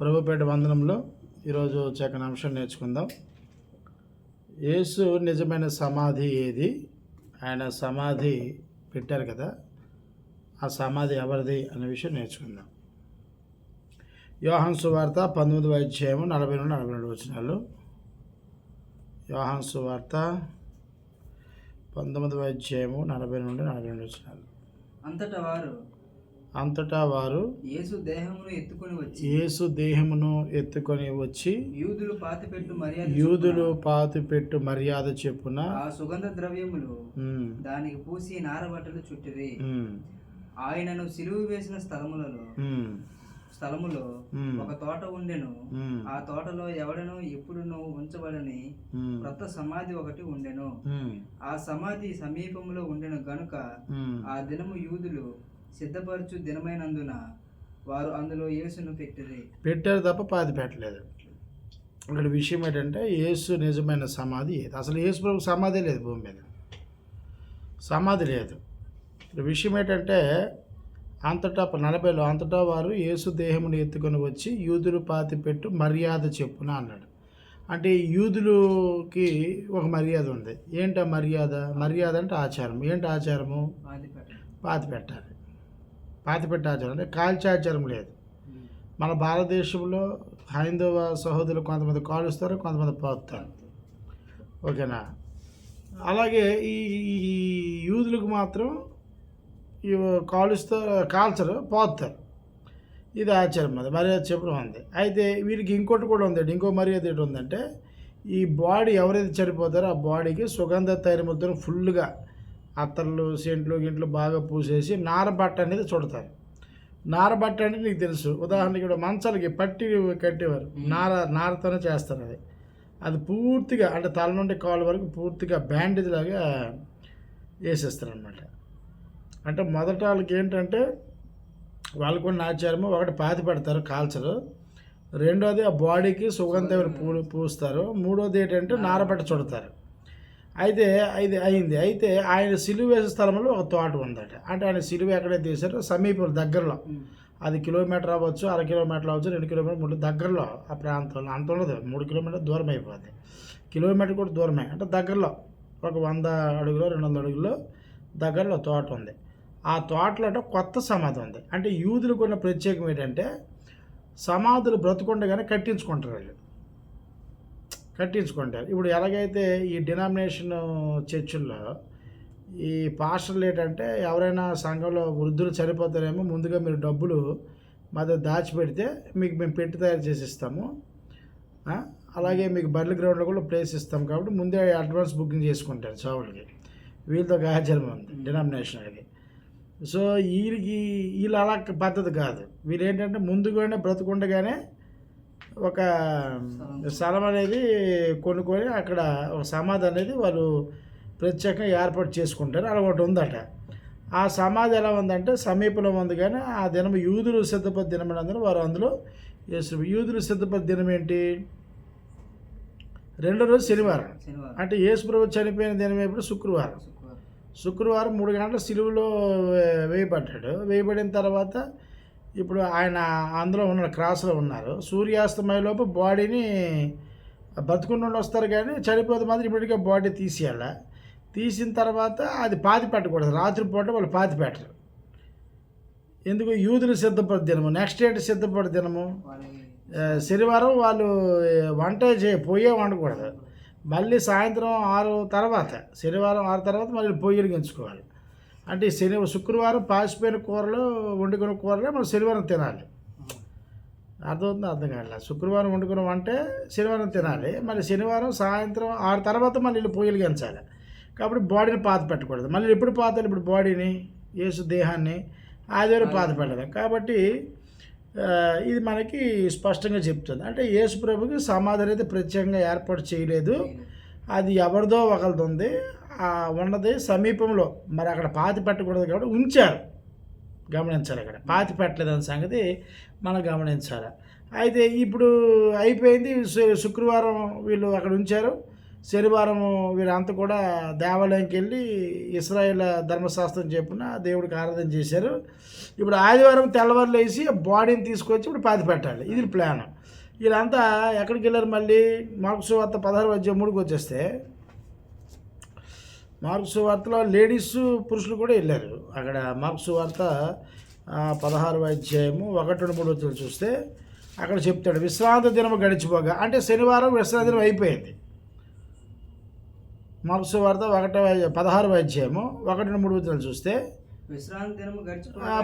ప్రభుపేట వందనంలో ఈరోజు చక్కని అంశం నేర్చుకుందాం. యేసు నిజమైన సమాధి ఏది? ఆయన సమాధి పెట్టారు కదా. ఆ సమాధి ఎవరిది అనే విషయం నేర్చుకుందాం. యోహాన్ సువార్త పంతొమ్మిది అధ్యాయము నలభై నుండి నలభై రెండు వచనాలు. యోహాన్ సువార్త పంతొమ్మిది అధ్యాయము నలభై నుండి నలభై రెండు వచనాలు. అంతటా వారు అంతటా వారు యేసు దేహమును ఎత్తుకొని వచ్చి యేసు దేహమును ఎత్తుకొని వచ్చి యూదులు పాతిపెట్టు మర్యాద యూదులు పాతిపెట్టు మర్యాద చెప్పున ఆ సుగంధ ద్రవ్యములు దానికి పూసి నారబట్టలు చుట్టిరి. ఆయనను సిలువ వేసిన స్థలములలో స్థలములో ఒక తోట ఉండెను. ఆ తోటలో ఎవడను ఎప్పుడునూ ఉంచబడని ఉమ్, క్రొత్త సమాధి ఒకటి ఉండెను. ఆ సమాధి సమీపంలో ఉండెను గనుక. ఆ దినము యూదులు సిద్ధపరచు దినమైనందున వారు అందులో యేసును పెట్టిరి. పెట్టారు తప్ప పాతి పెట్టలేదు. ఇక్కడ విషయం ఏంటంటే యేసు నిజమైన సమాధి ఏది? అసలు యేసు ప్రభు సమాధి లేదు భూమి మీద. సమాధి లేదు. ఇక్కడ విషయం ఏంటంటే అంతటా నలభైలో అంతటా వారు యేసు దేహముని ఎత్తుకొని వచ్చి యూదులు పాతి పెట్టు మర్యాద చెప్పున అన్నాడు. అంటే యూదులకి ఒక మర్యాద ఉంది. ఏంటి మర్యాద? మర్యాద అంటే ఆచారం. ఏంటి ఆచారము? పాతి పెట్టాలి. పాతిపెట్ట ఆచారం అంటే కాల్చే ఆచారం లేదు. మన భారతదేశంలో హైందవ సహోదరులు కొంతమంది కాలుస్తారు కొంతమంది పోస్తారు ఓకేనా? అలాగే ఈ ఈ యూదులకు మాత్రం కాలుస్తారు కాల్చరు పోతారు. ఇది ఆచారం అది. మర్యాద చెప్పడం ఉంది. అయితే వీరికి ఇంకోటి కూడా ఉందండి ఇంకో మర్యాద ఏంటి ఉందంటే ఈ బాడీ ఎవరైతే చనిపోతారో ఆ బాడీకి సుగంధ తైలములతో ఫుల్గా అత్తర్లు సెంట్లు గింట్లు బాగా పూసేసి నారబట్ట అనేది చుడతారు. నారబట్ట అంటే నీకు తెలుసు. ఉదాహరణకి ఇక్కడ మంచాలకి పట్టి కట్టేవారు. నార నారతోనే చేస్తారు అది. అది పూర్తిగా అంటే తల నుండి కాలు వరకు పూర్తిగా బ్యాండేజ్ లాగా వేసేస్తారు అనమాట అంటే మొదట వాళ్ళకి ఏంటంటే వాళ్ళకు ఉన్న ఆచారము ఒకటి పాతి పెడతారు కాల్చరు. రెండోది ఆ బాడీకి సుగంధమైన పూలు పూస్తారు. మూడోది ఏంటంటే నారబట్ట చుడతారు. అయితే ఇది అయింది. అయితే ఆయన సిలువ వేసే స్థలంలో ఒక తోట ఉందట. అంటే ఆయన సిలువ ఎక్కడైతే తీసారో సమీపం దగ్గరలో. అది కిలోమీటర్ అవ్వచ్చు అర కిలోమీటర్ అవ్వచ్చు రెండు కిలోమీటర్ మూడు దగ్గరలో ఆ ప్రాంతంలో అంత ఉండదు. మూడు కిలోమీటర్ దూరం అయిపోద్ది. కిలోమీటర్ కూడా దూరమే. అంటే దగ్గరలో ఒక వంద అడుగులో రెండు వందల అడుగులో దగ్గరలో తోట ఉంది. ఆ తోటలో అంటే కొత్త సమాధి ఉంది. అంటే యూదులకు ఉన్న ప్రత్యేకం ఏంటంటే సమాధులు బ్రతుకుండగానే కట్టించుకుంటారు వీళ్ళు. కట్టించుకుంటారు. ఇప్పుడు ఎలాగైతే ఈ డినామినేషన్ చర్చిల్లో ఈ పాస్టర్లు ఏంటంటే ఎవరైనా సంఘంలో వృద్ధులు చనిపోతారేమో ముందుగా మీరు డబ్బులు మా దగ్గర దాచిపెడితే మీకు మేము పెట్టి తయారు చేసి ఇస్తాము అలాగే మీకు బర్లీ గ్రౌండ్లో కూడా ప్లేస్ ఇస్తాం కాబట్టి ముందే అడ్వాన్స్ బుకింగ్ చేసుకుంటారు చావులకి వీళ్ళతో ఒక ఆచారం ఉంది డినామినేషన్కి సో వీళ్ళకి వీళ్ళు అలా పద్ధతి కాదు. వీళ్ళు ఏంటంటే ముందుగానే బ్రతుకుండగానే ఒక స్థలం. అనేది కొనుక్కొని అక్కడ ఒక సమాధి అనేది వాళ్ళు ప్రత్యేకంగా ఏర్పాటు చేసుకుంటారు. అలా ఒకటి ఉందట. ఆ సమాధి ఎలా ఉందంటే సమీపంలో ఉంది కానీ ఆ దినం యూదులు సిద్ధపతి దినం అందరూ వారు అందులో యేసు యూదులు సిద్ధపతి దినం ఏంటి? రెండో రోజు శనివారం. అంటే యేసు ప్రభు చనిపోయిన దినం ఎప్పుడు శుక్రవారం. శుక్రవారం. మూడు గంటల సిలువలో వేయబడ్డాడు. వేయబడిన తర్వాత ఇప్పుడు ఆయన అందులో ఉన్న క్రాస్లో ఉన్నారు. సూర్యాస్తమయంలోపు బాడీని బతుకుండా వస్తారు కానీ చనిపోతే మాత్రం ఇప్పటికే బాడీ తీసేయాల. తీసిన తర్వాత అది పాతి పెట్టకూడదు రాత్రిపూట వాళ్ళు పాతి పెట్టరు ఎందుకు? యూదులు సిద్ధపడి దినము నెక్స్ట్ ఏంటి సిద్ధపడి దినము? శనివారం వాళ్ళు వంట చే పొయ్యే వండకూడదు. మళ్ళీ సాయంత్రం ఆరు తర్వాత శనివారం ఆరు తర్వాత మళ్ళీ పొయ్యిలు గెంచుకోవాలి. అంటే శని శుక్రవారం పాసిపోయిన కూరలు వండుకున్న కూరలే మనం శనివారం తినాలి. అర్థమవుతుంది? అర్థం కాదు శుక్రవారం వండుకున్న వంటే శనివారం తినాలి. మళ్ళీ శనివారం సాయంత్రం ఆరు తర్వాత మళ్ళీ వీళ్ళు పొయ్యిలు గెంచాలి. కాబట్టి బాడీని పాత పెట్టకూడదు. మళ్ళీ ఎప్పుడు పాతాలి ఇప్పుడు బాడీని యేసు దేహాన్ని ఆదివారం పాత పెట్టదు కాబట్టి ఇది మనకి స్పష్టంగా చెప్తుంది. అంటే యేసు ప్రభుకి సమాధి అనేది ప్రత్యేకంగా ఏర్పాటు చేయలేదు. అది ఎవరిదో ఒకరిది ఉంది. ఉన్నది సమీపంలో మరి అక్కడ పాతి పెట్టకూడదు కాబట్టి ఉంచారు. గమనించాలి అక్కడ. పాతి పెట్టలేదన్న సంగతి మనం గమనించాలి. అయితే ఇప్పుడు అయిపోయింది. శుక్రవారం వీళ్ళు అక్కడ ఉంచారు. శనివారం వీరంతా కూడా దేవాలయంకి వెళ్ళి ఇస్రాయేల్ ధర్మశాస్త్రం చెప్పున దేవుడికి ఆరాధన చేశారు. ఇప్పుడు ఆదివారం తెల్లవారులు వేసి బాడీని తీసుకొచ్చి ఇప్పుడు పాతి పెట్టాలి. ఇది ప్లాన్. వీళ్ళంతా ఎక్కడికి వెళ్ళారు మళ్ళీ? మార్క్స్ వార్త పదహారు వచ్చే మూడుకు వచ్చేస్తే మార్క్స్ వార్తలో లేడీస్ పురుషులు కూడా వెళ్ళారు. అక్కడ మార్క్స్ వార్త పదహారు అధ్యాయము ఒకటి రెండు మూడు వచ్చి చూస్తే అక్కడ చెప్తాడు విశ్రాంతి దినం గడిచిపోగా అంటే శనివారం విశ్రాంతి దినం అయిపోయింది. మార్క్స్ వార్త ఒకటో పదహారు అధ్యాయము ఒకటి రెండు మూడు వచ్చిన చూస్తే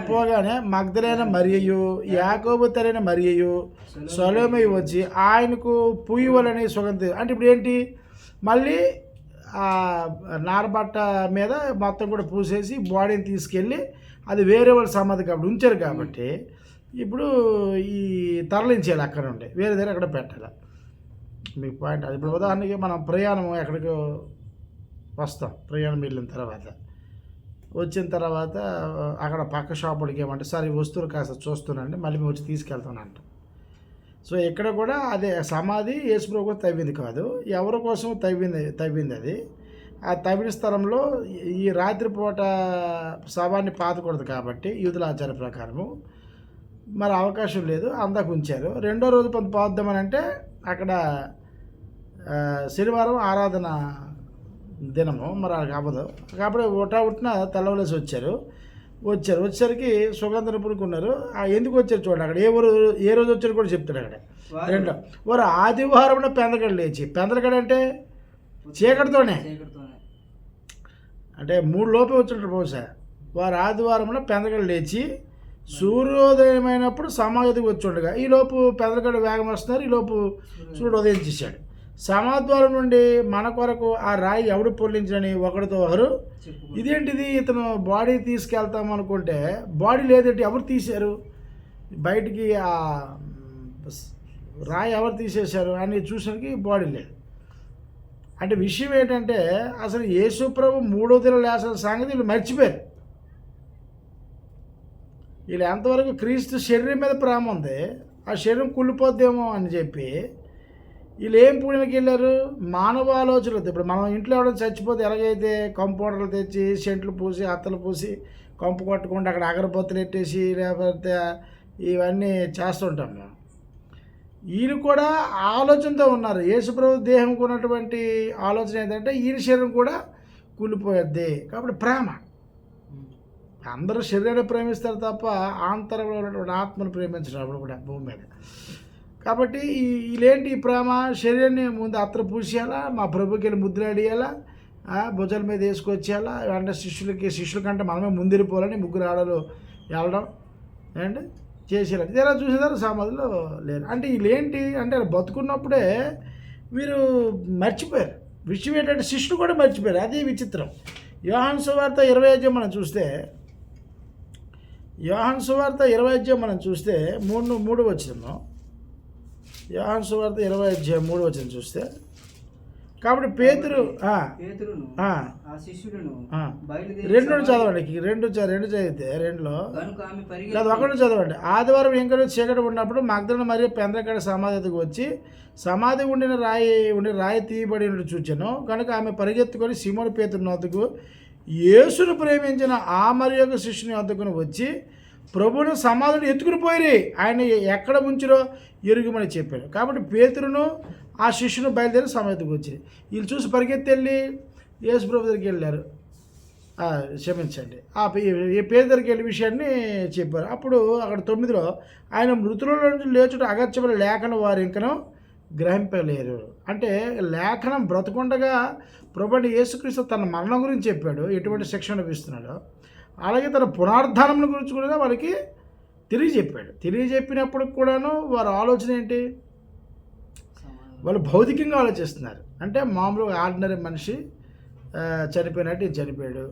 పోగానే మగ్ధలైన మరియయు యాకోబు తరైన మరియయు సొలోమయ్య వచ్చి ఆయనకు పుయ్యవలని సుగంధి అంటే ఇప్పుడు ఏంటి? మళ్ళీ ఆ నారబట్ట మీద మొత్తం కూడా పూసేసి బాడీని తీసుకెళ్ళి అది వేరే వాళ్ళ సమాధి కాబట్టి ఉంచారు కాబట్టి ఇప్పుడు ఈ తరలించేయాలి అక్కడ నుండి. వేరే దగ్గర అక్కడ పెట్టాలి? మీకు పాయింట్ అది. ఇప్పుడు ఉదాహరణకి మనం ప్రయాణం ఎక్కడికి వస్తాం. ప్రయాణం వెళ్ళిన తర్వాత. వచ్చిన తర్వాత అక్కడ పక్క షాపుడికి ఏమంటే సార్ ఈ వస్తువులు కాస్త చూస్తున్నాండి మళ్ళీ మేము వచ్చి తీసుకెళ్తానంట. సో ఇక్కడ కూడా అదే సమాధి యేసుప్రభు కూడా తవ్వింది కాదు. ఎవరి కోసం తవ్వింది తవ్వింది అది? ఆ తవ్విన స్థలంలో ఈ రాత్రిపూట శవాన్ని పాతకూడదు కాబట్టి యూదుల ఆచార ప్రకారము. మరి అవకాశం లేదు అందాక ఉంచారు. రెండో రోజు కొంత పోద్దామని అంటే అక్కడ శనివారం ఆరాధన దినము మరి అది అవ్వదు కాబట్టి ఉటా ఉట్టిన తెల్లవలేసి వచ్చారు. వచ్చారు. వచ్చేసరికి సుగంధ నిపుణులకు ఉన్నారు ఆ ఎందుకు వచ్చారు చూడండి అక్కడ. ఏ ఊరు ఏ రోజు వచ్చారు కూడా చెప్తాడు అక్కడ. రెండో వారు ఆదివారం పెందగడ లేచి పెందగడ అంటే చీకటితోనే. అంటే మూడు లోపే వచ్చింటారు బహుశా. వారు ఆదివారంలో పెందగడ లేచి సూర్యోదయమైనప్పుడు సమాధికి వచ్చి ఉండగా ఈ లోపు పెందగడ వేగం వస్తున్నారు. ఈ లోపు సూర్యుడు ఉదయించేశాడు సమాద్వారం నుండి మన కొరకు ఆ రాయి ఎవడు పొల్లించని ఒకరితో ఒకరు ఇదేంటిది? ఇతను బాడీ తీసుకెళ్తాం అనుకుంటే బాడీ లేదంటే ఎవరు తీశారు? బయటికి ఆ రాయి ఎవరు తీసేశారు అని చూసరికి బాడీ లేదు. అంటే విషయం ఏంటంటే అసలు యేసుప్రభు మూడో దిన లేసిన సంగతి వీళ్ళు మర్చిపోయారు. వీళ్ళు ఎంతవరకు క్రీస్తు శరీరం మీద ప్రేమ ఉంది ఆ శరీరం కుళ్ళిపోద్దేమో అని చెప్పి వీళ్ళు ఏం పుణ్యకి వెళ్ళారు? మానవ ఆలోచనలతో ఇప్పుడు మనం ఇంట్లో ఎవరైనా చచ్చిపోతే ఎలాగైతే కంపౌండర్లు తెచ్చి సెంట్లు పూసి అత్తలు పూసి కంపు కొట్టుకుంటే అక్కడ అగరబత్తులు పెట్టేసి లేకపోతే ఇవన్నీ చేస్తుంటాం మేము. వీళ్ళు కూడా ఆలోచనతో ఉన్నారు. యేసుప్రభు దేహంకు ఉన్నటువంటి ఆలోచన ఏంటంటే ఈయన శరీరం కూడా కూలిపోయేది కాబట్టి ప్రేమ. అందరూ శరీరాన్ని ప్రేమిస్తారు తప్ప ఆంతరంలో ఉన్నటువంటి ఆత్మను ప్రేమించినప్పుడు కూడా భూమి మీద. కాబట్టి ఈ ఇలాంటి ఈ ప్రేమ శరీరాన్ని ముందు అత్ర పూసేయాలా? మా ప్రభుకి వెళ్ళి ముద్రాడియాలా భుజాల మీద వేసుకొచ్చేయాలా? అంటే శిష్యులకి శిష్యుల కంటే మనమే ముందిరిపోవాలని ముగ్గురు ఆడలు వెళ్ళడం ఏంటి? చేసేయాలి. తీరా చూసేదారు? సమాధిలో లేరు. అంటే వీళ్ళేంటి అంటే బతుకున్నప్పుడే వీరు మర్చిపోయారు. విషయం ఏంటంటే శిష్యులు కూడా మర్చిపోయారు. అది విచిత్రం. యోహాన్ సువార్త ఇరవై అధ్యాయం మనం చూస్తే యోహాన్ సువార్త ఇరవై అధ్యాయం మనం చూస్తే మూడు మూడు వచ్చినాము యోహాన్ సువార్త ఇరవై అధ్యాయం మూడు వచ్చిన చూస్తే కాబట్టి పేతురు రెండు చదవండి రెండు చ- రెండు చదివితే రెండులో లేదు ఒకటి చదవండి. ఆదివారం ఇంకా చీకటి ఉన్నప్పుడు మగ్ధన మరియు పెందరకడ సమాధికి వచ్చి సమాధి ఉండిన రాయి ఉండి రాయి తీయబడి చూచాను. కనుక ఆమె పరిగెత్తుకొని సిమోని పేతుని వద్దకు యేసును ప్రేమించిన ఆ మరి యొక్క శిష్యుని వద్దకుని వచ్చి ప్రభువును సమాధులు ఎత్తుకుని పోయి ఆయన ఎక్కడ ఉంచిరో ఎరుగుమని చెప్పాడు. కాబట్టి పేతురును ఆ శిష్యును బయలుదేరి సమాధికి వచ్చింది వీళ్ళు చూసి పరిగెత్తి వెళ్ళి యేసు ప్రభు దగ్గరికి వెళ్ళారు. క్షమించండి. ఆ పే- ఈ పేరు దగ్గరికి వెళ్ళే విషయాన్ని చెప్పారు. అప్పుడు అక్కడ తొమ్మిదిలో ఆయన మృతుల నుంచి లేచుట అగత్యమైన లేఖను వారు ఇంకను గ్రహింపలేరు. అంటే లేఖనం బ్రతకుండగా ప్రభుని యేసుక్రీస్తు తన మరణం గురించి చెప్పాడు. ఎటువంటి శిక్షణ ఇస్తున్నాడో అలాగే తన పునరుద్ధానం గురించి కూడా వాళ్ళకి తెలియజెప్పాడు. తెలియజెప్పినప్పుడు కూడాను వారి ఆలోచన ఏంటి? వాళ్ళు భౌతికంగా ఆలోచిస్తున్నారు. అంటే మామూలుగా ఆర్డినరీ మనిషి చనిపోయినట్టు చనిపోయాడు.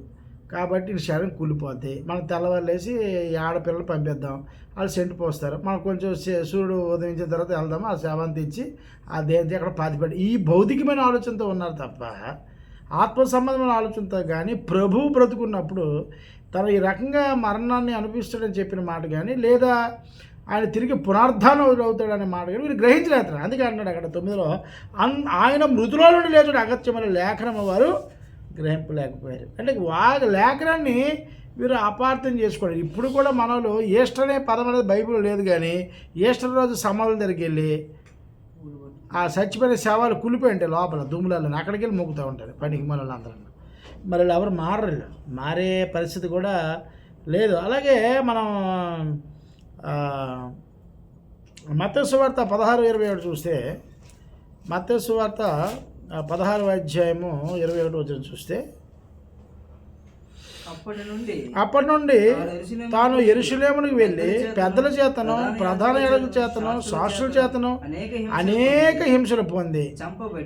కాబట్టి శరీరం కూలిపోద్ది. మనం తెల్లవారులేసి ఆడపిల్లలు పంపిద్దాం. వాళ్ళు సెంటు పోస్తారు. మనం కొంచెం సూర్యుడు ఉదయించిన తర్వాత వెళ్దాం. ఆ శవాన్ని తెచ్చి ఆ దేని అక్కడ పాతిపెట్టి ఈ భౌతికమైన ఆలోచనతో ఉన్నారు తప్ప ఆత్మ సంబంధమైన ఆలోచనతో కానీ ప్రభువు బ్రతుకున్నప్పుడు తను ఈ రకంగా మరణాన్ని అనిపిస్తాడని చెప్పిన మాట కానీ లేదా ఆయన తిరిగి పునర్ధానం అవుతాడనే మాట కానీ వీరు గ్రహించలేదు అందుకే అన్నాడు అక్కడ తొమ్మిదిలో అన్ ఆయన మృతులో నుండి లేచుడు అగత్యమైన లేఖనం వారు గ్రహింపలేకపోయారు. అంటే వా లేఖనాన్ని వీరు అపార్థం చేసుకోండి ఇప్పుడు కూడా మనలో ఈస్టర్ అనే పదం అనేది బైబిల్ లేదు కానీ ఈస్టర్ రోజు సమాధుల దగ్గరికి వెళ్ళి ఆ చచ్చిపోయిన శవాలు కులిపోయి ఉంటాయి లోపల దుమ్ములలో అక్కడికి వెళ్ళి మొక్కుతూ ఉంటారు పనికి మనల్ని అందరూ మరి ఎవరు మారరు. మారే పరిస్థితి కూడా లేదు. అలాగే మనం మత్స్యవార్త పదహారు ఇరవై ఒకటి చూస్తే మత్స్యవార్త పదహారు అధ్యాయము ఇరవై ఒకటి వచ్చిన చూస్తే అప్పటి నుండి తాను ఎరుషులేమునికి వెళ్ళి పెద్దల చేతను ప్రధాన ఏడుల చేతను శాస్త్రుల చేతను అనేక హింసలు పొంది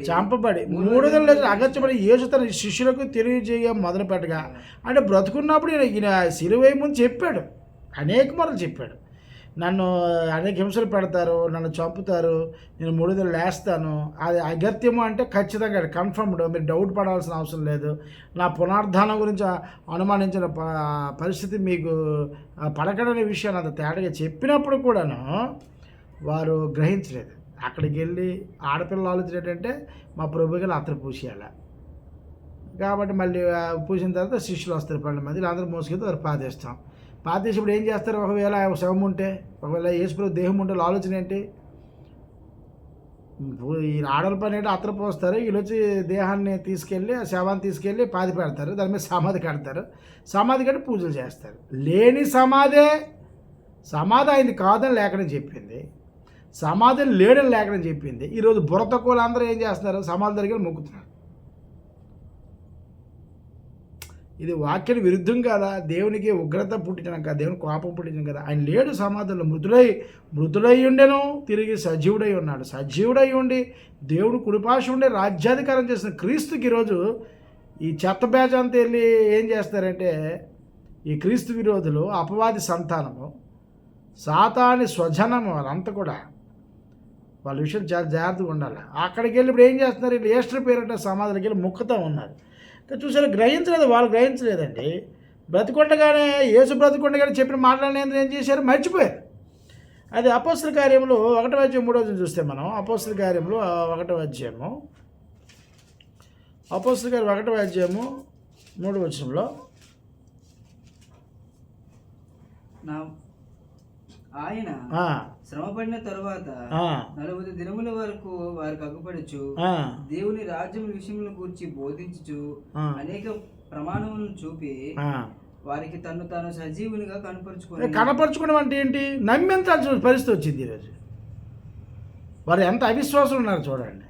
చంపబడి మూడు వందల అగత్యపడి యేసు తన శిష్యులకు తెలియజేయ మొదలుపెట్టగా అంటే బ్రతుకున్నప్పుడు ఈయన ఈయన సిలువై ముందు చెప్పాడు అనేక మరలు చెప్పాడు. నన్ను అనేక హింసలు పెడతారు నన్ను చంపుతారు నేను మూడు లేస్తాను. అది అగత్యము అంటే ఖచ్చితంగా కన్ఫర్మ్డ్ మీరు డౌట్ పడాల్సిన అవసరం లేదు. నా పునరుద్ధానం గురించి అనుమానించిన ప పరిస్థితి మీకు పడకడని పడకడనే విషయాన్ని అంత తేటగా చెప్పినప్పుడు కూడాను వారు గ్రహించలేదు. అక్కడికి వెళ్ళి ఆడపిల్లలు ఆలోచన ఏంటంటే మా ప్రభుకి అతను పూసేయాలి. కాబట్టి మళ్ళీ పూసిన తర్వాత శిష్యులు వస్తారు పన్నెండు మంది. అందరూ మోసుకెళ్తే వారు పాదేస్తాం. పాదేసినప్పుడు ఏం చేస్తారు? ఒకవేళ శవం ఉంటే ఒకవేళ యేసుప్రభు దేహం ఉంటే ఆలోచన ఏంటి? ఈ ఆడల పని ఏంటి అత్తరు పోస్తారు? వీళ్ళు వచ్చి దేహాన్ని తీసుకెళ్ళి ఆ శవాన్ని తీసుకెళ్ళి పాతి పెడతారు. దాని మీద సమాధి కడతారు. సమాధి కట్టి పూజలు చేస్తారు. లేని సమాధే సమాధి అయింది కాదని లేఖనం చెప్పింది. సమాధిని లేడని లేఖనం చెప్పింది. ఈరోజు బుర్ర తక్కువ అందరూ ఏం చేస్తున్నారు? సమాధి దగ్గర మొక్కుతున్నారు. ఇది వాక్యం విరుద్ధం కదా? దేవునికి ఉగ్రత పుట్టించడం కదా. దేవుని కోపం పుట్టించడం కదా. ఆయన లేడు సమాధుల్లో. మృతులై మృతులై ఉండెను తిరిగి సజీవుడై ఉన్నాడు. సజీవుడై ఉండి దేవుడు కుడిపాశ ఉండి రాజ్యాధికారం చేసిన క్రీస్తుకి ఈరోజు ఈ చెత్త బ్యాచ్ అంతా వెళ్ళి ఏం చేస్తారంటే ఈ క్రీస్తు విరోధులు అపవాది సంతానము సాతాని స్వజనము వాళ్ళంతా కూడా వాళ్ళ విషయం చాలా జాగ్రత్తగా ఉండాలి. అక్కడికి వెళ్ళి ఇప్పుడు ఏం చేస్తున్నారు? వీళ్ళు ఏస్టర్ పేరంటే సమాధులకి వెళ్ళి ముక్కుతూ ఉన్నారు. చూసారు గ్రహించలేదు వాళ్ళు గ్రహించలేదండి. బ్రతికొండగానే యేసు బ్రతికొండగానే చెప్పిన మాటలనేది ఏం చేశారు? మర్చిపోయారు. అది అపోస్తుల కార్యంలో ఒకటో అధ్యాయం మూడో అధ్యాయం చూస్తే మనం అపోస్తుల కార్యంలో ఆ ఒకటో అధ్యాయము. అపోస్తుల గారి ఒకటో అధ్యాయము మూడో వచ్చంలో నా ఆయన శ్రమపడిన తరువాత నలభై దినముల వరకు వారికి అగ్గుపడచ్చు దేవుని రాజ్యం విషయముల గురించి బోధించుచు అనేక ప్రమాణములను చూపి. వారికి తను తాను సజీవునిగా కనపరుచుకొని కనపరచుకోవడం అంటే ఏంటి? నమ్మించాల్సిన పరిస్థితి వచ్చింది ఈరోజు. వారు ఎంత అవిశ్వాసం ఉన్నారు చూడండి.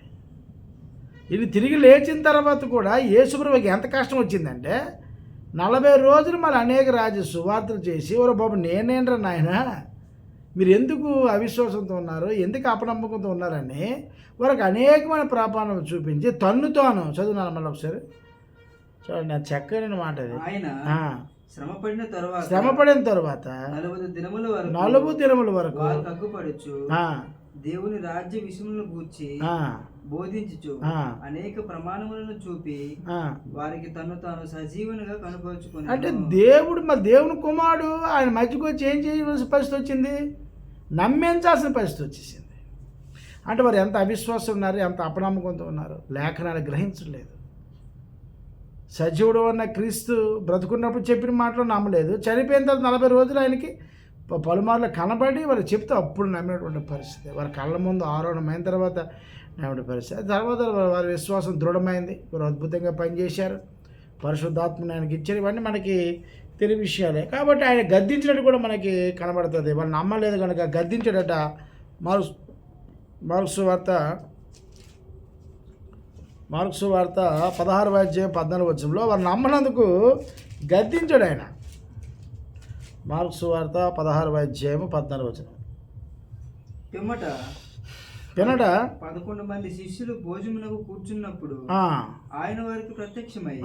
ఇది తిరిగి లేచిన తర్వాత కూడా యేసుప్రభుకి ఎంత కష్టం వచ్చిందంటే నలభై రోజులు మరి అనేక రాజు సువార్తలు చేసి ఓరు బాబు నేనేంట్రా నాయన? మీరు ఎందుకు అవిశ్వాసంతో ఉన్నారు ఎందుకు అపనమ్మకంతో ఉన్నారని వారికి అనేకమైన ప్రాపాలను చూపించి తన్ను తాను చదువున్నాను మళ్ళీ ఒకసారి? చూడండి అది చక్కని మాట అది. శ్రమపడిన తరువాత శ్రమపడిన తర్వాత నలభై దినముల వరకు నలుగు దినముల వరకు ఆ, దేవుని రాజ్య విషయములను గూర్చి బోధించుచు ఆ, అనేక ప్రమాణములను చూపి. వారికి తను తాను సజీవునిగా కనపరుచుకొని అంటే దేవుడు మరి దేవుని కుమారుడు ఆయన మధ్యకు వచ్చి ఏం చేయవలసిన పరిస్థితి వచ్చింది? నమ్మించాల్సిన పరిస్థితి వచ్చేసింది. అంటే వారు ఎంత అవిశ్వాసం ఉన్నారు ఎంత అపనమ్మకంతో ఉన్నారు లేఖనాలు గ్రహించలేదు సజీవుడు అన్న క్రీస్తు బ్రతుకున్నప్పుడు చెప్పిన మాటలు నమ్మలేదు. చనిపోయిన తర్వాత నలభై రోజులు ఆయనకి పలుమార్లు కనబడి వారు చెప్తే అప్పుడు నమ్మేటువంటి పరిస్థితి. వారి కళ్ళ ముందు ఆరోహణమైన తర్వాత నమ్మే పరిస్థితి. తర్వాత వారి- వారి విశ్వాసం దృఢమైంది. వారు అద్భుతంగా పనిచేశారు. పరిశుద్ధాత్మని ఆయనకి ఇచ్చారు. ఇవన్నీ మనకి తెలివి విషయాలే. కాబట్టి ఆయన గద్దించినట్టు కూడా మనకి కనబడుతుంది. వాళ్ళు నమ్మలేదు కనుక గద్దించడట. మార్క్స్ మార్క్స్ వార్త మార్క్స్ వార్త పదహారు అధ్యాయం పద్నాలుగు వచ్చంలో వారు నమ్మనందుకు గద్దించాడు ఆయన. మార్క్స్ వార్త పదహారు అధ్యాయము పద్నాలుగు వచ్చిన పిమ్మట వినట పదకొండు మంది శిష్యులు భోజమునకు కూర్చున్నప్పుడు ఆయన వారికి ప్రత్యక్షమై.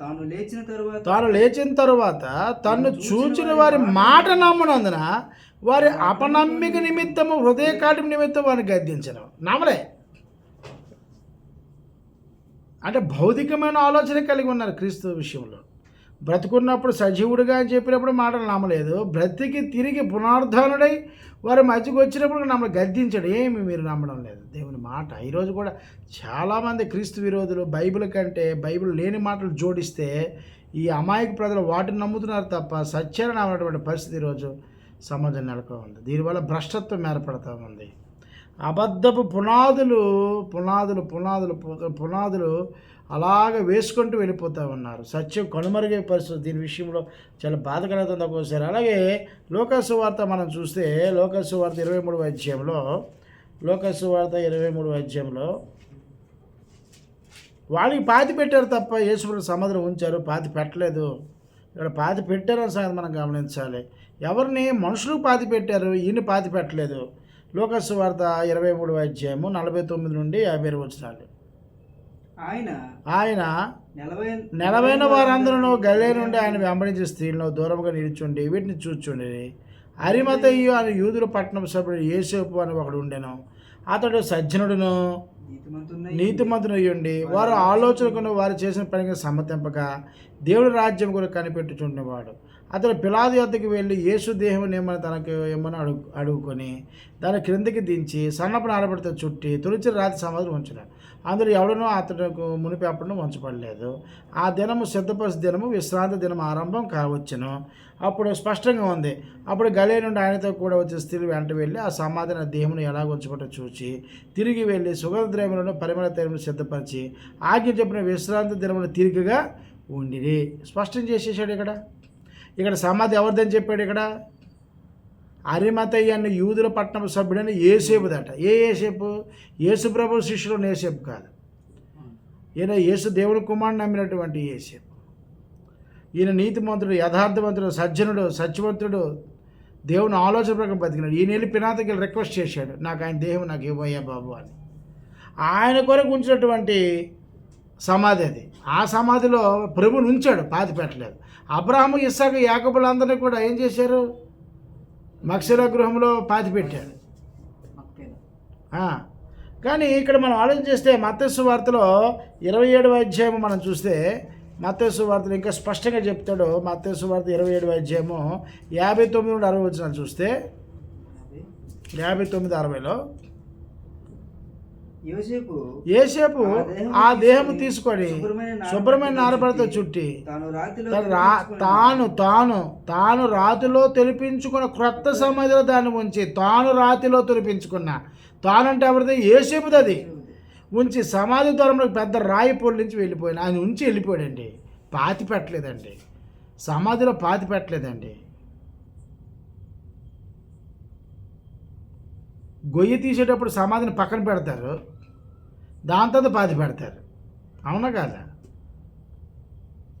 తాను లేచిన తరువాత తాను లేచిన తరువాత తన్ను చూచిన వారి మాట నమ్మనందున వారి అపనమ్మిక నిమిత్తము హృదయ కాటి నిమిత్తం వారిని గద్దించడం నమ్మలే. అంటే భౌతికమైన ఆలోచన కలిగి ఉన్నారు క్రీస్తు విషయంలో. బ్రతుకున్నప్పుడు సజీవుడిగా అని చెప్పినప్పుడు మాటలు నమ్మలేదు. బ్రతికి తిరిగి పునరుద్ధానుడై వారి మధ్యకు వచ్చినప్పుడు నమ్మల్ని గద్దించాడు ఏమి మీరు నమ్మడం లేదు. దేవుని మాట. ఈరోజు కూడా చాలామంది క్రీస్తు విరోధులు బైబిల్ కంటే బైబిల్ లేని మాటలు జోడిస్తే ఈ అమాయక ప్రజలు వాటిని నమ్ముతున్నారు తప్ప సత్యాన్ని నమ్మటువంటి పరిస్థితి ఈరోజు సమాజం నెలకొని ఉంది. దీనివల్ల భ్రష్టత్వం ఏర్పడతా ఉంది. అబద్ధపు పునాదులు పునాదులు పునాదులు పునాదులు అలాగ వేసుకుంటూ వెళ్ళిపోతూ ఉన్నారు. సత్యం కనుమరుగే పరిస్థితి. దీని విషయంలో చాలా బాధ కలుగుతుంది ఒక్కోసారి అలాగే లోకసు వార్త మనం చూస్తే లోకసు వార్త ఇరవై మూడు అధ్యాయంలో లోకసు వార్త ఇరవై మూడు అధ్యాయంలో వాళ్ళకి పాతి పెట్టారు తప్ప యేసుడు సముద్రం ఉంచారు పాతి పెట్టలేదు. ఇక్కడ పాతి పెట్టారని సంగతి మనం గమనించాలి. ఎవరిని? మనుషులు పాతి పెట్టారు ఈయన పాతి పెట్టలేదు. లోకస్ వార్త ఇరవై మూడు అధ్యాయము నలభై తొమ్మిది నుండి యాభై వచ్చినాలు ఆయన ఆయన నెలవై నెలవైన వారందరూ గల్లే నుండి ఆయన వెంబడించే స్త్రీలను దూరంగా నిలుచుండి వీటిని చూచుండి. అరిమతయ్యు అని యూదుల పట్టణం సభ్యుడు యేసేపు అని ఒకడు ఉండెను. అతడు సజ్జనుడును నీతిమంతునయ్యుండి. వారు ఆలోచనకును వారు చేసిన పనికి సమ్మతింపక దేవుడి రాజ్యం కొరకు కనిపెట్టుచుండేవాడు. అతడు పిలాది వద్దకు వెళ్ళి యేసు దేహం ఏమని తనకు ఏమని అడుగు అడుగుకొని దాని క్రిందికి దించి సన్నపు నారబడితే చుట్టి తొలిచి రాతి సమాధి ఉంచినాడు అందులో ఎవడనో అతడుకు మునిపెప్పడం ఉంచబడలేదు ఆ దినము సిద్ధపరిచి దినము విశ్రాంతి దినం ఆరంభం కావచ్చును. అప్పుడు స్పష్టంగా ఉంది. అప్పుడు గలే నుండి ఆయనతో కూడా వచ్చే స్త్రీలు వెంట వెళ్ళి ఆ సమాధాన ఆ దేహమును ఎలా ఉంచుకుంటూ చూచి తిరిగి వెళ్ళి సుగంధ ద్రవ్యములను పరిమళ తైలమును సిద్ధపరిచి ఆజ్ఞ చెప్పిన విశ్రాంతి దినమును తిరిగిగా ఉండిరి. స్పష్టం చేసేసాడు ఇక్కడ. ఇక్కడ సమాధి ఎవరిదని చెప్పాడు ఇక్కడ? అరిమతయ్య అన్న యూదుల పట్నం సభ్యుడని ఏసేపుదట ఏ ఏసేపు యేసుప్రభు శిష్యుడు ఏసేపు కాదు. ఈయన యేసు దేవుని కుమారుడు నమ్మినటువంటి ఏసేపు ఈయన నీతిమంతుడు యథార్థవంతుడు సజ్జనుడు సత్యవంతుడు దేవుని ఆలోచన ప్రకారం బతికినాడు. ఈయన వెళ్ళి పినాతకి రిక్వెస్ట్ చేశాడు. నాకు ఆయన దేహం నాకు ఇవ్వయ్యా బాబు అని. ఆయన కొరకు ఉంచినటువంటి సమాధి అది. ఆ సమాధిలో ప్రభుని ఉంచాడు పాతి పెట్టలేదు అబ్రాహము ఇస్సాకు యాకబులందరినీ కూడా ఏం చేశారు? మక్షర గృహంలో పాతి. ఆ, కానీ ఇక్కడ మనం ఆలోచన చేస్తే మత్స్సు వార్తలో ఇరవై ఏడవ అధ్యాయము మనం చూస్తే మత్స్సు వార్తలు ఇంకా స్పష్టంగా చెప్తాడు. మత్స్సు వార్త ఇరవై ఏడవ అధ్యాయము యాభై తొమ్మిది నుండి అరవై వచ్చిన చూస్తే యాభై తొమ్మిది అరవైలో ఏసేపు ఆ దేహము తీసుకొని శుభ్రమైన నారబడితో చుట్టి తాను తను తాను రాతిలో తెలిపించుకున్న క్రొత్త సమాధిలో దాన్ని ఉంచి తాను రాతిలో తెలిపించుకున్న తానంటే ఎవరిది? ఏసేపుది అది. ఉంచి సమాధి దూరంలో పెద్ద రాయి పొల్లించి వెళ్ళిపోయిన. ఆయన ఉంచి వెళ్ళిపోయాడండి. పాతి పెట్టలేదండి. సమాధిలో పాతి పెట్టలేదండి. గొయ్యి తీసేటప్పుడు సమాధిని పక్కన పెడతారు. దాంతో పాతి పెడతారు. అవునా కాదా?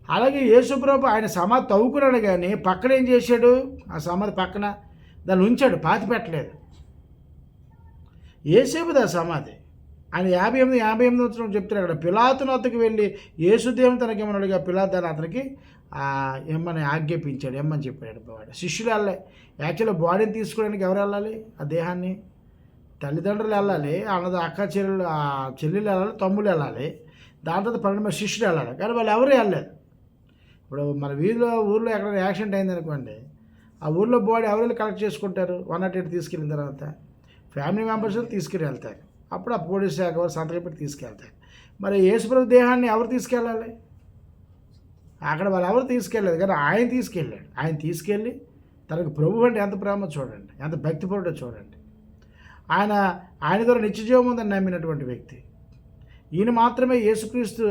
అలాగే యేసుప్రభు ఆయన సమాధి తవ్వుకున్నాడు కానీ పక్కన ఏం చేశాడు? ఆ సమాధి పక్కన దాన్ని ఉంచాడు పాతి పెట్టలేదు. ఏసేపుది ఆ సమాధి. ఆయన యాభై ఎనిమిది యాభై ఎనిమిది వచ్చిన చెప్తారు అక్కడ పిలాతునతకు వెళ్ళి యేసుదేవుని తనకి ఏమన్నాడుగా పిలాత్ అతనికి ఆ, ఏమని ఆజ్ఞాపించాడు ఏమని చెప్పాడు. వాడు శిష్యులు వెళ్ళాలి. యాక్చువల్గా బాడీని తీసుకోవడానికి ఎవరు వెళ్ళాలి? ఆ దేహాన్ని? తల్లిదండ్రులు వెళ్ళాలి అన్నది అక్క చెల్లెలు ఆ చెల్లెలు వెళ్ళాలి తమ్ముళ్ళు వెళ్ళాలి దాని తర్వాత పన్నెండు మంది శిష్యులు వెళ్ళాలి. కానీ వాళ్ళు ఎవరు వెళ్ళలేదు. ఇప్పుడు మన వీధిలో ఊర్లో ఎక్కడైనా యాక్సిడెంట్ అయింది అనుకోండి ఆ ఊర్లో బాడీ ఎవరు కలెక్ట్ చేసుకుంటారు? వన్ నాట్ ఎయిట్ తీసుకెళ్ళిన తర్వాత. ఫ్యామిలీ మెంబర్స్ తీసుకుని వెళ్తారు. అప్పుడు ఆ పోలీస్ శాఖ వారు సంతకం పెట్టి తీసుకెళ్తారు. మరి యేసుప్రభు దేహాన్ని ఎవరు తీసుకెళ్ళాలి? అక్కడ వాళ్ళు ఎవరు తీసుకెళ్ళలేదు కానీ ఆయన తీసుకెళ్ళాడు. ఆయన తీసుకెళ్ళి తనకు ప్రభు అంటే ఎంత ప్రేమ చూడండి ఎంత భక్తిపరుడో చూడండి. ఆయన ఆయన ద్వారా నిత్యజీవం ఉందని నమ్మినటువంటి వ్యక్తి. ఈయన మాత్రమే యేసుక్రీస్తు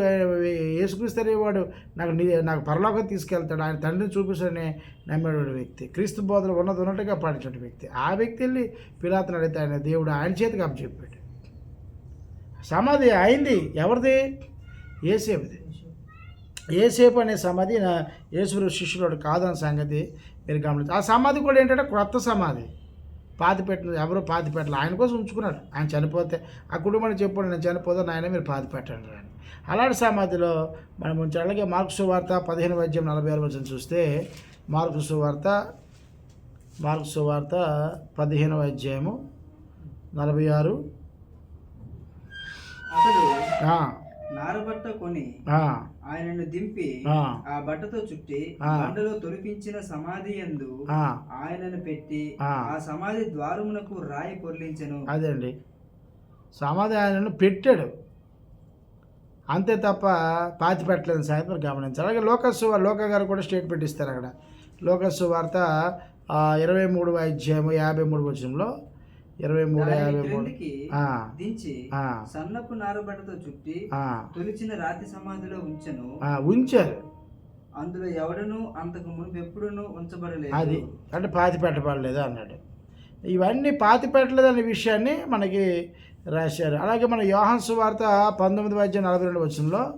యేసుక్రీస్తు అనేవాడు నాకు నాకు పరలోకం తీసుకెళ్తాడు ఆయన తండ్రిని చూపిస్తాడని నమ్మేటువంటి వ్యక్తి. క్రీస్తు బోధలు ఉన్నది ఉన్నట్టుగా పాటించిన వ్యక్తి. ఆ వ్యక్తి వెళ్ళి పిలాతను అడిగితే ఆయన దేవుడు ఆయన చేతికి అప్పచెప్పాడు సమాధి అయింది. ఎవరిది? ఏసేపుది ఏసేపు అనే సమాధి నా యేసుడు శిష్యుడు కాదన్న సంగతి మీరు గమనించారు ఆ సమాధి కూడా ఏంటంటే క్రొత్త సమాధి. పాతి పెట్టిన ఎవరు పాతి పెట్టాలి ఆయన కోసం ఉంచుకున్నాడు. ఆయన చనిపోతే ఆ కుటుంబానికి చెప్పాడు నేను చనిపోతే నాయన మీరు పాతి పెట్టండి అని. అలాంటి సమాధిలో మనం ఉంచాలి అలాగే మార్క్సు వార్త పదిహేను వైద్యం నలభై ఆరు వచ్చిన చూస్తే మార్క్సు వార్త మార్క్సు వార్త పదిహేను అధ్యాయము నలభై ఆరు. నారబట్ట కొని ఆయనను దింపి ఆ, బట్టతో చుట్టి. బండలో తొలిపించిన సమాధి యందు ఆ, ఆయనను పెట్టి ఆ. సమాధి ద్వారమునకు రాయి పొర్లించెను. అదే అండి. సమాధానం పెట్టాడు. అంతే తప్ప పాతి పెట్టలేదు సంగతి మీరు గమనించాలి. అలాగే లోకస్సు లోక గారు కూడా స్టేట్మెంట్ ఇస్తారు అక్కడ. లోకస్సు వార్త ఇరవై మూడు అధ్యాయము యాభై మూడు వచనంలో ఇరవై మూడు యాభై మూడు. దించి సన్నపు నారబట్టతో చుట్టి తొలిచిన రాతి సమాధిలో ఉంచెను. ఉంచారు అందులో ఎవడను అంతకు మునుపు ఎప్పుడును ఉంచబడలేదు. అది. అంటే పాతి పెట్టబడలేదు అన్నాడు. ఇవన్నీ పాతి పెట్టలేదు అనే విషయాన్ని మనకి రాశారు. అలాగే మన యోహాన్ సువార్త పంతొమ్మిది అధ్యాయం నలభై రెండు వచనంలో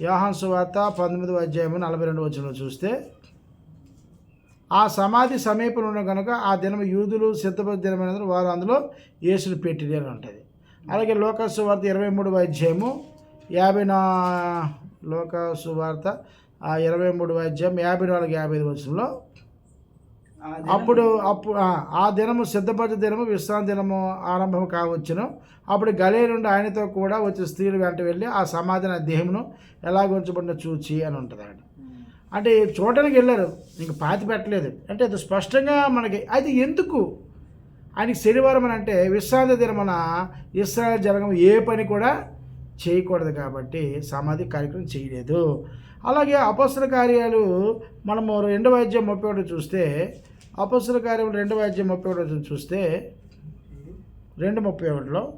యోహాన్ సువార్త పంతొమ్మిది అధ్యాయం నలభై రెండు వచనంలో చూస్తే ఆ సమాధి సమీపంలో ఉన్న కనుక ఆ దినం యూదులు సిద్ధపడి దినమైనందుకు వారు అందులో యేసును పెట్టిరి అని ఉంటుంది అలాగే లోక సువార్త ఇరవై మూడు అధ్యాయము యాభై నా లోక సువార్త ఆ ఇరవై మూడు అధ్యాయం యాభై నాలుగు యాభై ఐదు దినము అప్పుడు అప్పుడు ఆ దినము సిద్ధపరచ దినము విశ్రాంతి దినము ఆరంభం కావచ్చును అప్పుడు గలే నుండి ఆయనతో కూడా వచ్చిన స్త్రీలు వెంట వెళ్ళి ఆ సమాధిని దేహమును ఎలా ఉంచబడిన చూచి అని ఉంటుంది. అంటే చూడడానికి వెళ్ళారు. ఇంక పాతి పెట్టలేదు. అంటే అది స్పష్టంగా మనకి అయితే ఎందుకు? ఆయనకి శనివారం అని అంటే విశ్రాంతి దినమన ఇస్రాయల్ జరగం ఏ పని కూడా చేయకూడదు కాబట్టి సమాధి కార్యక్రమం చేయలేదు. అలాగే అపస్సుల కార్యాలు మనము రెండు వాద్యం ముప్పై ఒకటి చూస్తే అపస్సుల కార్యం రెండు వాద్యం ముప్పై ఒకటి చూస్తే రెండు ముప్పై ఒకటిలో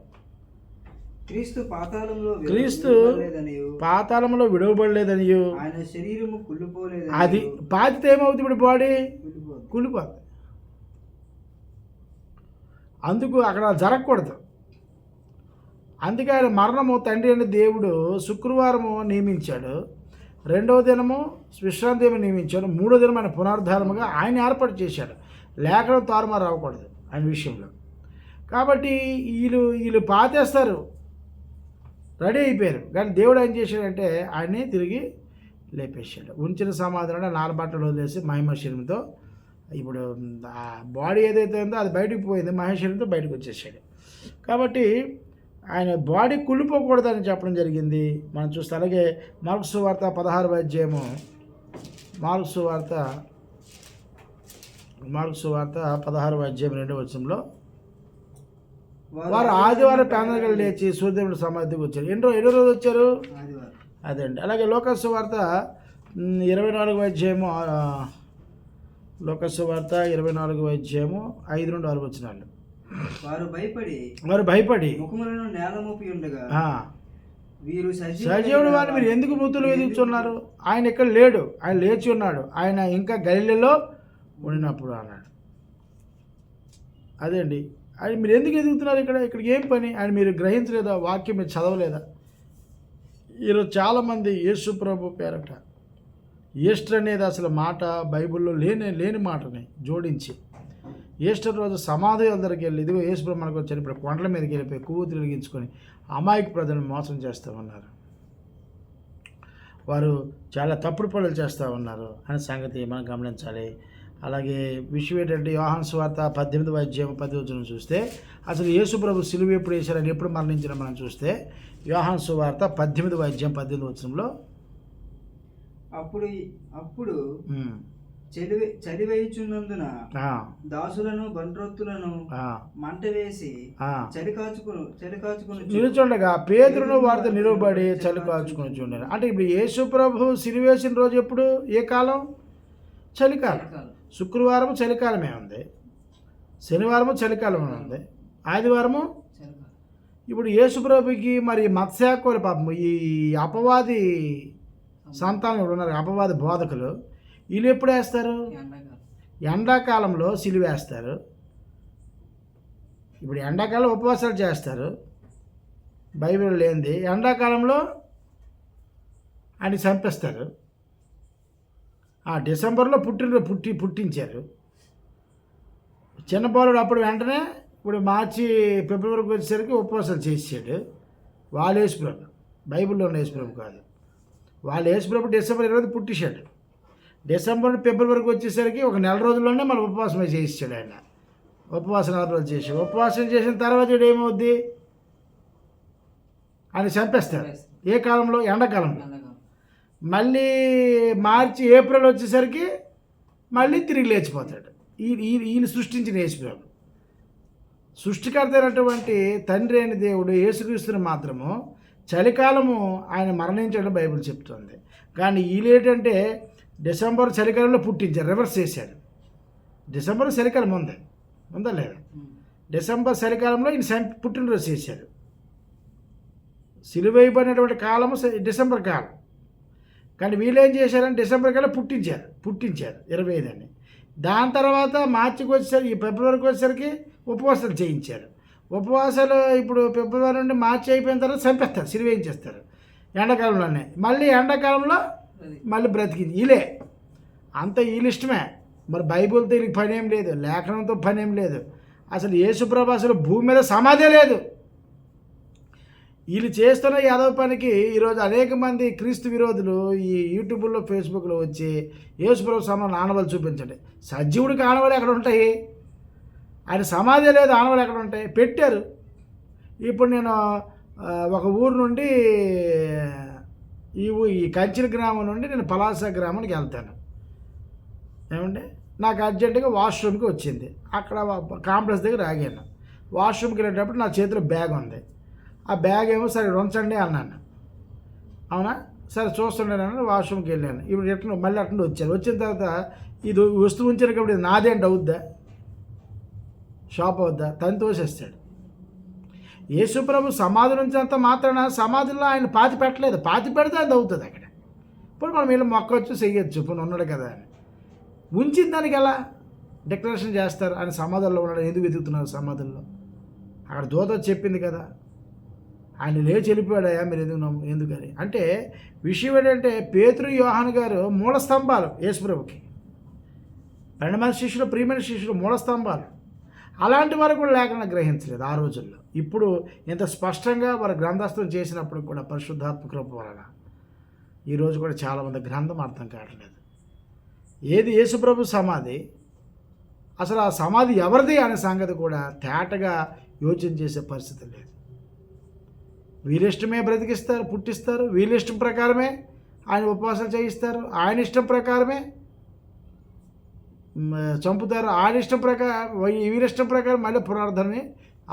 క్రీస్తు పాతాళంలో క్రీస్తు పాతాళంలో విడవబడలేదనియు. ఆయన శరీరము కుళ్ళిపోలేదు అది బాధ్యత ఏమవుతుంది ఇప్పుడు బాడీ? కూలిపోతుంది అందుకు అక్కడ జరగకూడదు. అందుకే ఆయన మరణము తండ్రి అనే దేవుడు శుక్రవారము నియమించాడు. రెండవ దినము విశ్రాంతి నియమించాడు. మూడో దినం ఆయన పునరుద్ధారముగా ఆయన ఏర్పాటు చేశాడు. లేఖనం తారుమారు అవ్వకూడదు ఆయన విషయంలో. కాబట్టి వీళ్ళు వీళ్ళు పాతేస్తారు. రెడీ అయిపోయారు. కానీ దేవుడు ఏం చేశాడంటే ఆయన్ని తిరిగి లేపేశాడు. ఉంచిన సమాధానం నాలుగు బట్టలు వదిలేసి మహిమశీలంతో ఇప్పుడు ఆ బాడీ ఏదైతే ఉందో అది బయటకు పోయింది మహేశ్వరంతో బయటకు వచ్చేసాడు. కాబట్టి ఆయన బాడీ కుళ్ళిపోకూడదని చెప్పడం జరిగింది. మనం చూస్తే అలాగే మార్క్స్ వార్త పదహారు అధ్యాయము. మార్క్స్ వార్త మార్క్స్ వార్త పదహారు అధ్యాయం రెండవ వచ్చంలో వారు ఆదివారం ప్రాంతానికి లేచి సూర్యదేవుడి సమాధికి వచ్చారు. ఎన్ని రోజు ఎన్ని రోజులు వచ్చారు? అండి అలాగే లోకస్ వార్త ఇరవై నాలుగు అధ్యాయము లోకస్ వార్త ఇరవై నాలుగు అధ్యాయము ఐదు నుండి ఆరు వచ్చినాళ్ళు వారు భయపడి వారు భయపడి ముఖములను నేల మోపి ఉండగా వీరు సజీవుడు వారిని మీరు ఎందుకు మృతులు వెతుకుతున్నారు ఆయన ఇక్కడ లేడు. ఆయన లేచి ఉన్నాడు. ఆయన ఇంకా గలిలలో ఉండినప్పుడు అన్నాడు. అదే అండి ఆయన మీరు ఎందుకు ఎదుగుతున్నారు ఇక్కడ? ఇక్కడ ఏం పని? ఆయన మీరు గ్రహించలేదా? వాక్యం మీరు చదవలేదా? ఈరోజు చాలామంది యేసు ప్రభు పేరట ఈస్టర్ అనేది అసలు మాట బైబిల్లో లేని లేని మాటని జోడించి ఈస్టర్ రోజు సమాధి దగ్గరికి వెళ్ళి ఇదిగో యేసు ప్రభు మనకు వచ్చారు ఇప్పుడు కొండల మీదకి వెళ్ళిపోయి కొవ్వు తిరిగించుకొని అమాయక ప్రజలను మోసం చేస్తూ ఉన్నారు. వారు చాలా తప్పుడు పనులు చేస్తూ ఉన్నారు అనే సంగతి మనం గమనించాలి. అలాగే విషయం ఏంటంటే యోహాన్ స్వార్త పద్దెనిమిది అధ్యాయం పది వచ్చిన చూస్తే అసలు యేసు ప్రభు సిలువ ఎప్పుడు వేశారని ఎప్పుడు మరణించిన మనం చూస్తే యోహాన్ సువార్త పద్దెనిమిది అధ్యాయం పద్దెనిమిది వచనంలో అప్పుడు అప్పుడు చలివేయుచున్నందున దాసులను బంట్రొత్తులను ఆ, మంట వేసి ఆ. చలి కాచుకును చలి కాచుకుని నిలుచుండగా పేదరును వారితో నిలువబడి చలి కాచుకొని చూడారు అంటే ఇప్పుడు యేసు ప్రభు సిరివేసిన రోజు ఎప్పుడు? ఏ కాలం? చలికాలం. శుక్రవారం చలికాలమే ఉంది. శనివారము చలికాలమే ఉంది. ఆదివారము ఇప్పుడు యేసుప్రభుకి మరి మత్స్యాకోరి పాపం ఈ అపవాది సంతానం ఇప్పుడు ఉన్నారు అపవాది బోధకులు. వీళ్ళు ఎప్పుడు వేస్తారు? ఎండాకాలంలో సిలివేస్తారు ఇప్పుడు ఎండాకాలం ఉపవాసాలు చేస్తారు. బైబిల్ లేనిది. ఎండాకాలంలో ఆయన చంపేస్తారు. డిసెంబర్లో పుట్టిన పుట్టి పుట్టించారు. చిన్నబాలుడు అప్పుడు వెంటనే ఇప్పుడు మార్చి ఫిబ్రవరికి వచ్చేసరికి ఉపవాసాలు చేసాడు వాళ్ళు యేసుప్రభు బైబిల్లో ఉన్న యేసుప్రభు కాదు. వాళ్ళు యేసుప్రభు డిసెంబర్ ఇరవై పుట్టించాడు. డిసెంబర్ ఫిబ్రవరికి వచ్చేసరికి ఒక నెల రోజుల్లోనే మన ఉపవాసం చేయించాడు ఆయన. ఉపవాసం నెల రోజులు చేసి ఉపవాసం చేసిన తర్వాత వీడు ఏమవుద్ది? ఆయన చంపేస్తారు ఏ కాలంలో? ఎండాకాలంలో. మళ్ళీ మార్చి ఏప్రిల్ వచ్చేసరికి మళ్ళీ తిరిగి లేచిపోతాడు. ఈ ఈయన సృష్టించిన యేసుప్రభు సృష్టికర్త అయినటువంటి తండ్రి అయిన దేవుడు యేసుక్రీస్తుని మాత్రము చలికాలము ఆయన మరణించడం బైబిల్ చెప్తుంది. కానీ వీళ్ళేటంటే డిసెంబర్ చలికాలంలో పుట్టించారు రివర్స్ చేశాడు డిసెంబర్ చలికాలం ఉంది ఉందా లేదా. డిసెంబర్ చలికాలంలో ఈయన సం- పుట్టినరోజు చేశారు. సిలువైపోయినటువంటి కాలము డిసెంబర్ కాలం. కానీ వీళ్ళు ఏం చేశారంటే డిసెంబర్ కల్లా పుట్టించారు పుట్టించారు ఇరవై ఐదు అని. దాని తర్వాత మార్చికి వచ్చేసరికి ఫిబ్రవరికి వచ్చేసరికి ఉపవాసాలు చేయించారు. ఉపవాసాలు ఇప్పుడు ఫిబ్రవరి నుండి మార్చి అయిపోయిన తర్వాత చంపేస్తారు సిరివేయించేస్తారు ఎండాకాలంలోనే. మళ్ళీ ఎండాకాలంలో మళ్ళీ బ్రతికింది. వీలే అంత వీళ్ళ ఇష్టమే మరి బైబిల్తో వీళ్ళకి పని ఏం లేదు లేఖనంతో పని ఏం లేదు. అసలు యేసుప్రభు అసలు భూమి మీద సమాధే లేదు. వీళ్ళు చేస్తున్న యాదవ పనికి ఈరోజు అనేక మంది క్రీస్తు విరోధులు ఈ యూట్యూబ్లో ఫేస్బుక్లో వచ్చి యేసుప్రభు సమాన ఆనవలు చూపించండి. సజీవుడికి ఆనవాళ్ళు ఎక్కడ ఉంటాయి? ఆయన సమాధి లేదు ఆనవాళ్ళు ఎక్కడ ఉంటాయి? పెట్టారు. ఇప్పుడు నేను ఒక ఊరు నుండి ఈ ఊ ఈ కంచిన గ్రామం నుండి నేను పలాస గ్రామానికి వెళ్తాను. ఏమంటే నాకు అర్జెంటుగా వాష్రూమ్కి వచ్చింది. అక్కడ కాంప్లెక్స్ దగ్గర ఆగాను. వాష్రూమ్కి వెళ్ళేటప్పుడు నా చేతిలో బ్యాగ్ ఉంది. ఆ బ్యాగ్ ఏమో సరే ఉంచండి అన్నాను. అవునా? సరే చూస్తుండేనని వాష్రూమ్కి వెళ్ళాను. ఇప్పుడు రిటర్న్ మళ్ళీ అటు వచ్చాను వచ్చిన తర్వాత ఇది వస్తువు ఉంచాను కాబట్టి ఇది నాదేంటి అవుద్దా? షాప్ అవుద్దా? తను తోసేస్తాడు. యేసుప్రభు సమాధి నుంచి అంత మాత్రాన సమాధిలో ఆయన పాతి పెట్టలేదు. పాతి పెడితే అది అవుతుంది అక్కడ. ఇప్పుడు మనం వీళ్ళు మొక్కవచ్చు చెయ్యొచ్చు ఇప్పుడు ఉన్నాడు కదా అని. ఉంచిన దానికి ఎలా? డిక్లరేషన్ చేస్తారు. ఆయన సమాధుల్లో ఉన్నాడు. ఎందుకు వెతుకుతున్నారు సమాధుల్లో? అక్కడ దూత చెప్పింది కదా. ఆయన లేచి వెళ్ళిపోయాడయా మీరు ఎందుకు ఎందుకని? అంటే విషయం ఏంటంటే పేతురు యోహాన్ గారు మూల స్తంభాలు యేసుప్రభుకి పన్నెండు శిష్యులు ప్రియమైన శిష్యులు మూల స్తంభాలు. అలాంటి వారు కూడా లేకుండా గ్రహించలేదు ఆ రోజుల్లో. ఇప్పుడు ఇంత స్పష్టంగా వారు గ్రంథస్థం చేసినప్పుడు కూడా పరిశుద్ధాత్మ కృప వలన ఈరోజు కూడా చాలామంది గ్రంథం అర్థం కావట్లేదు. ఏది యేసుప్రభు సమాధి? అసలు ఆ సమాధి ఎవరిది అనే సంగతి కూడా తేటగా యోచన చేసే పరిస్థితి లేదు. వీరిష్టమే బ్రతికిస్తారు పుట్టిస్తారు. వీరిష్టం ప్రకారమే ఆయన ఉపవాసాలు చేయిస్తారు. ఆయన ఇష్టం ప్రకారమే చంపుతారు. ఆయన ఇష్టం ప్రకారం వీరిష్టం ప్రకారం మళ్ళీ పునరుద్ధరణని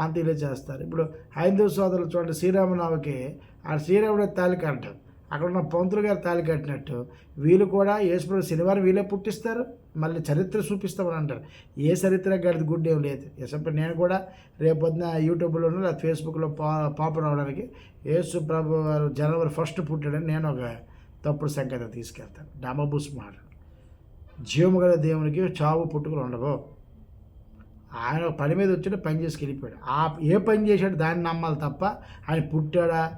అంత్యలే చేస్తారు ఇప్పుడు హైందవ సోదరులు చూడండి శ్రీరామనామకి ఆ శ్రీరాముడు తాలిక అంటారు. అక్కడ ఉన్న పంతులు గారు తాళి కట్టినట్టు. వీళ్ళు కూడా యేసుప్రభు శనివారం వీళ్ళే పుట్టిస్తారు మళ్ళీ చరిత్ర చూపిస్తామని అంటారు. ఏ చరిత్ర గడిది గుడ్ ఏం లేదు. ఎసప్పుడు నేను కూడా రేపొద్దున యూట్యూబ్లోనూ లేదా ఫేస్బుక్లో పా పాపం రావడానికి యేసు ప్రభు గారు జనవరి ఫస్ట్ పుట్టాడని నేను ఒక తప్పుడు సంకేతం తీసుకెళ్తాను. డామబూస్ మాట. జీవము గల దేవునికి చావు పుట్టుకులు ఉండవు. ఆయన పని మీద వచ్చాడు పని చేసుకెళ్ళిపోయాడు. ఆ ఏ పని చేశాడు దాన్ని నమ్మాలి తప్ప ఆయన పుట్టాడా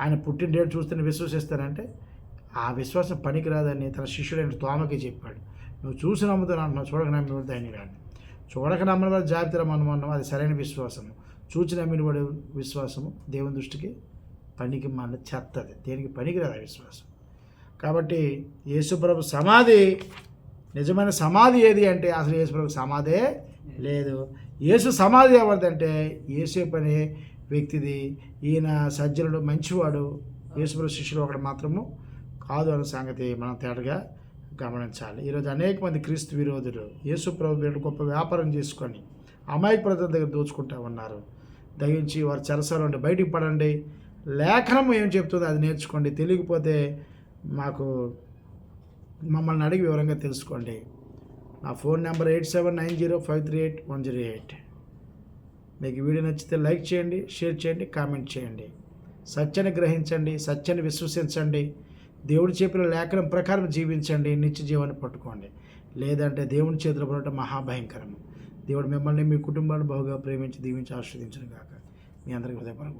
ఆయన పుట్టిన డేట్ చూస్తే విశ్వసిస్తానంటే ఆ విశ్వాసం పనికిరాదని తన శిష్యుడైన తోమకి చెప్పాడు. నువ్వు చూసి నమ్ముతాను అంటున్నావు చూడక నమ్మిన దాని కానీ చూడక నమ్మిన వాడు జాబితా మనమన్నాం అది సరైన విశ్వాసము. చూచి నమ్మిన వాడి విశ్వాసము. దేవుని దృష్టికి పనికి మన చెత్తది దేనికి పనికిరాదు ఆ విశ్వాసం. కాబట్టి యేసుప్రభు సమాధి నిజమైన సమాధి ఏది అంటే అసలు యేసుప్రభు సమాధే లేదు. యేసు సమాధి ఎవరిదంటే యేసు పని వ్యక్తిది. ఈయన సజ్జనుడు మంచివాడు యేసుప్రభు శిష్యుడు ఒకడు మాత్రము కాదు అనే సంగతి మనం తేటగా గమనించాలి. ఈరోజు అనేక మంది క్రీస్తు విరోధులు యేసుప్రభు పేరు గొప్ప వ్యాపారం చేసుకొని అమాయక ప్రజల దగ్గర దోచుకుంటూ ఉన్నారు. దయించి వారు చెరసాల ఉండి బయటికి పడండి. లేఖనం ఏం చెప్తుందో అది నేర్చుకోండి. తెలియకపోతే మాకు మమ్మల్ని అడిగి వివరంగా తెలుసుకోండి. నా phone number eight seven nine zero five three eight one zero eight. మీకు వీడియో నచ్చితే లైక్ చేయండి షేర్ చేయండి కామెంట్ చేయండి. సత్యాన్ని గ్రహించండి సత్యాన్ని విశ్వసించండి. దేవుడు చెప్పిన లేఖనం ప్రకారం జీవించండి నిత్య జీవాన్ని పట్టుకోండి. లేదంటే దేవుని చేతిలో పడటం మహాభయంకరం. దేవుడు మిమ్మల్ని మీ కుటుంబాన్ని బహుగా ప్రేమించి దీవించి ఆస్వాదించను కాక మీ అందరికీ హృదయపూర్వక